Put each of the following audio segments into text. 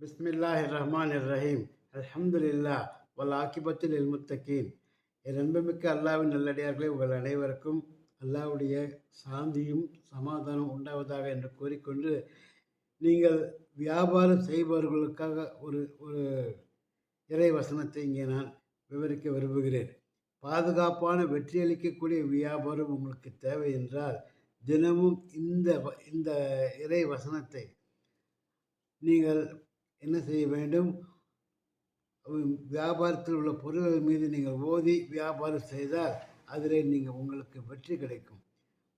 பிஸ்மில்லாஹ் ரஹ்மான் ரஹீம் அல்ஹம்துலில்லா வல் ஆக்கிபத்தில் இல்முத்தகீன் என் அன்புமிக்க அல்லாவின் நல்லடியார்களே உங்கள் அனைவருக்கும் அல்லாவுடைய சாந்தியும் சமாதானம் உண்டாவதாக என்று கூறிக்கொண்டு நீங்கள் வியாபாரம் செய்பவர்களுக்காக ஒரு ஒரு இறை வசனத்தை இங்கே நான் விவரிக்க விரும்புகிறேன். பாதுகாப்பான வெற்றியளிக்கக்கூடிய வியாபாரம் உங்களுக்கு தேவை என்றால் தினமும் இந்த இந்த இறை வசனத்தை நீங்கள் என்ன செய்ய வேண்டும்? வியாபாரத்தில் உள்ள பொருள்கள் மீது நீங்கள் ஓதி வியாபாரம் செய்தால் அதில் நீங்கள் உங்களுக்கு வெற்றி கிடைக்கும்.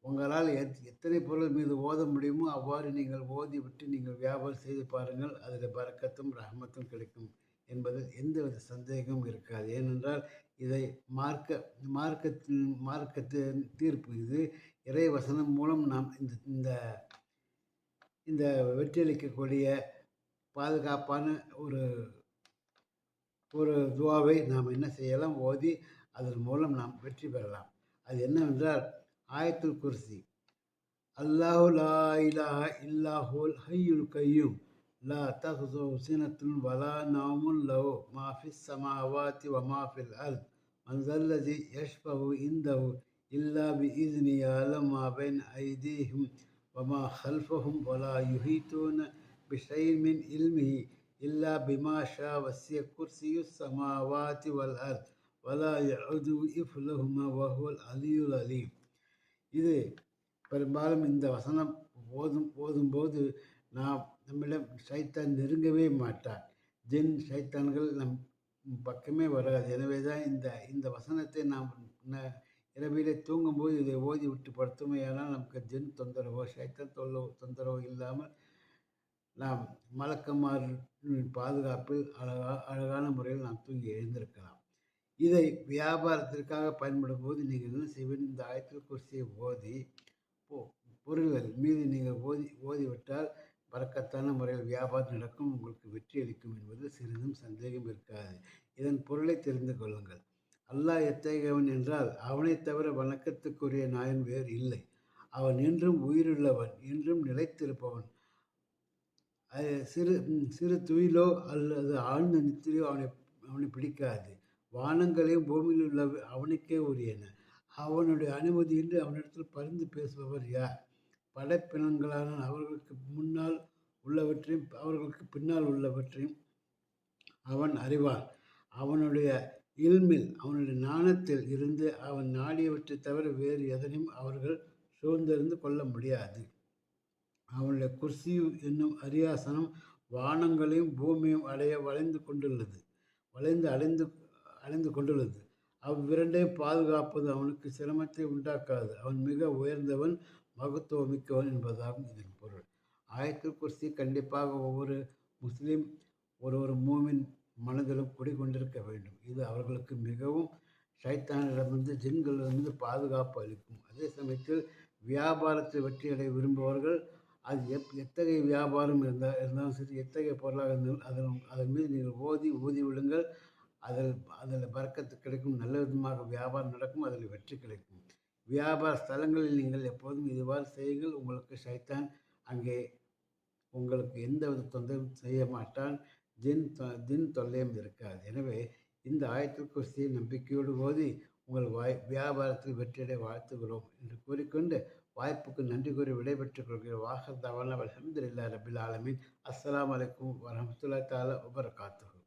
உங்களால் எத் எத்தனை பொருள் மீது ஓத முடியுமோ அவ்வாறு நீங்கள் ஓதி விட்டு நீங்கள் வியாபாரம் செய்து பாருங்கள். அதில் பறக்கத்தும் ரஹமத்தும் கிடைக்கும் என்பதில் எந்தவித சந்தேகமும் இருக்காது. ஏனென்றால் இதை மார்க்க மார்க்கத்தின் மார்க்கத்தின் தீர்ப்பு இது. இறை வசனம் மூலம் நாம் இந்த இந்த இந்த வெற்றியளிக்கக்கூடிய பாதுகாப்பான ஒரு ஒரு துவாவை நாம் என்ன செய்யலாம் ஓதி அதன் மூலம் நாம் வெற்றி பெறலாம் அது என்னவென்றால் ஆயத்துல் குர்சி அல்லாஹு லா இலா இல்லாஹுல் ஹையுல் கையும் லா தஹ்சோ சினத்துல் வலா நாமுல் லவ் மாஃபிஸ் சமாவாத்தி வ மாஃபில் அல் மன்சல்லதி யஷ்பஹு இந்தஹு இல்லா பி இஸ்னி யாலம் மா பைன் ஐதீஹிம் வமா ஹல்ஃபஹும் வலா யுஹீத்தூன بشيء من علمه إلا بما شاء وسع كرسي السماوات والأرض ولا يعود إفلهما وهو العلي العليم இது பெரும்பாலும் இந்த வசனம் ஓதும் ஓதும்போது நாம் நம்மிடம் சைத்தான் நெருங்கவே மாட்டான் ஜின் சைத்தான்கள் நம் பக்கமே வராது எனவே தான் இந்த இந்த வசனத்தை நாம் ந- இரவிலே தூங்கும்போது இதை ஓதி விட்டு படுத்துமையானால் நமக்கு ஜின் தொந்தரவோ சைத்தான் தொல்ல தொந்தரவோ இல்லாமல் நாம் மலக்கமார் பாதுகாப்பில் அழகா அழகான முறையில் நாம் தூங்கி எழுந்திருக்கலாம். இதை வியாபாரத்திற்காக பயன்படும் போது நீங்கள் என்ன செய்வது இந்த ஆயத்தில் குறிச்சியை ஓதி பொ- பொருள்கள் மீது நீங்கள் ஓதி ஓதிவிட்டால் பறக்கத்தான முறையில் வியாபாரம் நடக்கும் உங்களுக்கு வெற்றி அளிக்கும் என்பது சிறிதும் சந்தேகம் இருக்காது. இதன் பொருளை தெரிந்து கொள்ளுங்கள். அல்லாஹ் எத்தகையவன் என்றால் அவனை தவிர வணக்கத்துக்குரிய நாயன் வேறு இல்லை. அவன் என்றும் உயிருள்ளவன் என்றும் நிலைத்திருப்பவன் அது சிறு சிறு துயிலோ அல்லது ஆழ்ந்த நித்திரையோ அவனை அவனை பிடிக்காது. வானங்களையும் பூமியில் உள்ள அவனுக்கே உரியன. அவனுடைய அனுமதியின்றி அவனிடத்தில் பரிந்து பேசுபவர் யார்? படைப்பினங்களான அவர்களுக்கு முன்னால் உள்ளவற்றையும் அவர்களுக்கு பின்னால் உள்ளவற்றையும் அவன் அறிவான். அவனுடைய இல்மில் அவனுடைய நாணத்தில் இருந்து அவன் நாடியவற்றை தவிர வேறு எதனையும் அவர்கள் சூழ்ந்திருந்து கொள்ள முடியாது. அவனுடைய குர்சி என்னும் அரியாசனம் வானங்களையும் பூமியும் அடைய வளைந்து கொண்டுள்ளது. வளைந்து அடைந்து அடைந்து கொண்டுள்ளது. அவ்விரண்டையும் பாதுகாப்பது அவனுக்கு சிரமத்தை உண்டாக்காது. அவன் மிக உயர்ந்தவன் மகத்துவமிக்கவன் என்பதாகும் இதன் பொருள். ஆயத்துல் குர்சி கண்டிப்பாக ஒவ்வொரு முஸ்லீம் ஒரு ஒரு மூமின் மனதிலும் குடிகொண்டிருக்க வேண்டும். இது அவர்களுக்கு மிகவும் சைத்தானிடமிருந்து ஜின்களிலிருந்து பாதுகாப்பு அளிக்கும். அதே சமயத்தில் வியாபாரத்தை வெற்றியடைய விரும்புபவர்கள் அது எப் எத்தகைய வியாபாரம் இருந்தால் இருந்தாலும் சரி எத்தகைய பொருளாக இருந்தாலும் அதன் அதன் மீது நீங்கள் ஓதி ஊதி விடுங்கள். அதில் அதில் பறக்கத்து கிடைக்கும் நல்ல விதமாக வியாபாரம் நடக்கும் அதில் வெற்றி கிடைக்கும். வியாபார ஸ்தலங்களில் நீங்கள் எப்போதும் இதுவாறு செய்யுங்கள். உங்களுக்கு சைத்தான் அங்கே உங்களுக்கு எந்த வித தொந்தரவும் செய்ய மாட்டான். தின் தொ தொல்லையும் இருக்காது. எனவே இந்த ஆயத்தில் குர்சியை நம்பிக்கையோடு ஓதி உங்கள் வாய் வியாபாரத்தில் வெற்றியடை வாழ்த்துகிறோம் என்று கூறிக்கொண்டு வாய்ப்புக்கு நன்றி கூறி விடைபெற்றுக் கொள்கிறேன் வாகர் தவான அலமதுல்லா ரபில் ஆலமீன். அஸ்லாம் வலைக்கம் வரமத்துல்லா தஆலா வபரகாத்துஹு.